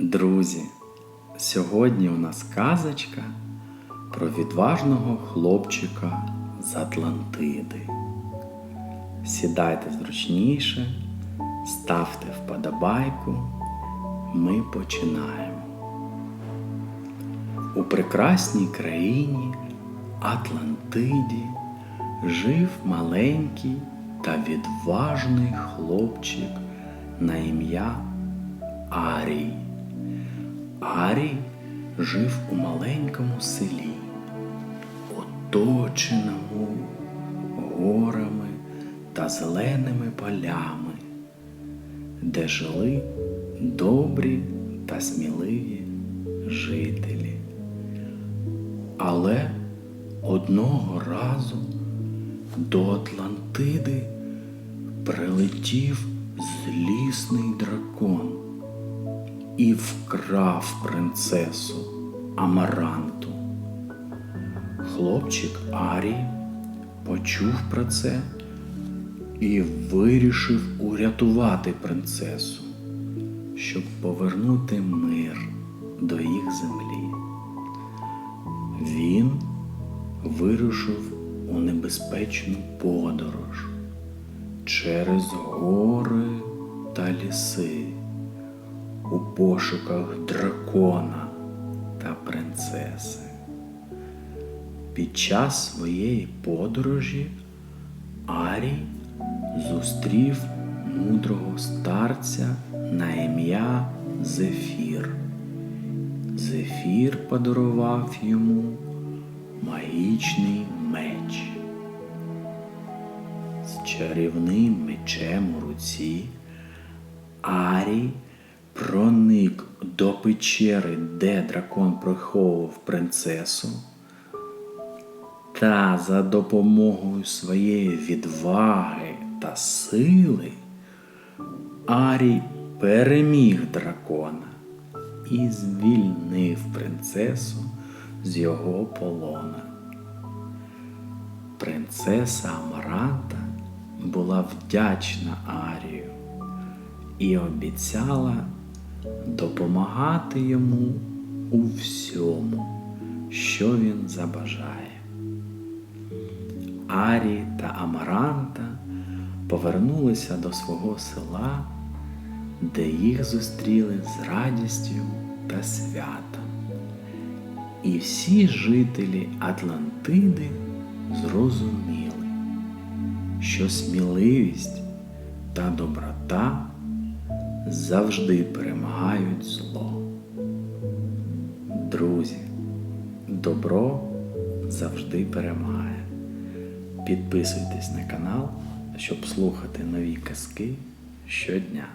Друзі, сьогодні у нас казочка про відважного хлопчика з Атлантиди. Сідайте зручніше, ставте вподобайку. Ми починаємо. У прекрасній країні Атлантиді жив маленький та відважний хлопчик на ім'я Арій. Арій жив у маленькому селі, оточеному горами та зеленими полями, де жили добрі та сміливі жителі. Але одного разу до Атлантиди прилетів злісний дракон і вкрав принцесу Амаранту. Хлопчик Арій почув про це і вирішив урятувати принцесу, щоб повернути мир до їх землі. Він вирушив у небезпечну подорож через гори та ліси у пошуках дракона та принцеси. Під час своєї подорожі Арій зустрів мудрого старця на ім'я Зефір. Зефір подарував йому магічний меч. З чарівним мечем у руці Арій проник до печери, де дракон приховував принцесу, та за допомогою своєї відваги та сили Арій переміг дракона і звільнив принцесу з його полона. Принцеса Амаранта була вдячна Арію і обіцяла допомагати йому у всьому, що він забажає. Арі та Амаранта повернулися до свого села, де їх зустріли з радістю та святом. І всі жителі Атлантиди зрозуміли, що сміливість та доброта завжди перемагають зло. Друзі, добро завжди перемагає. Підписуйтесь на канал, щоб слухати нові казки щодня.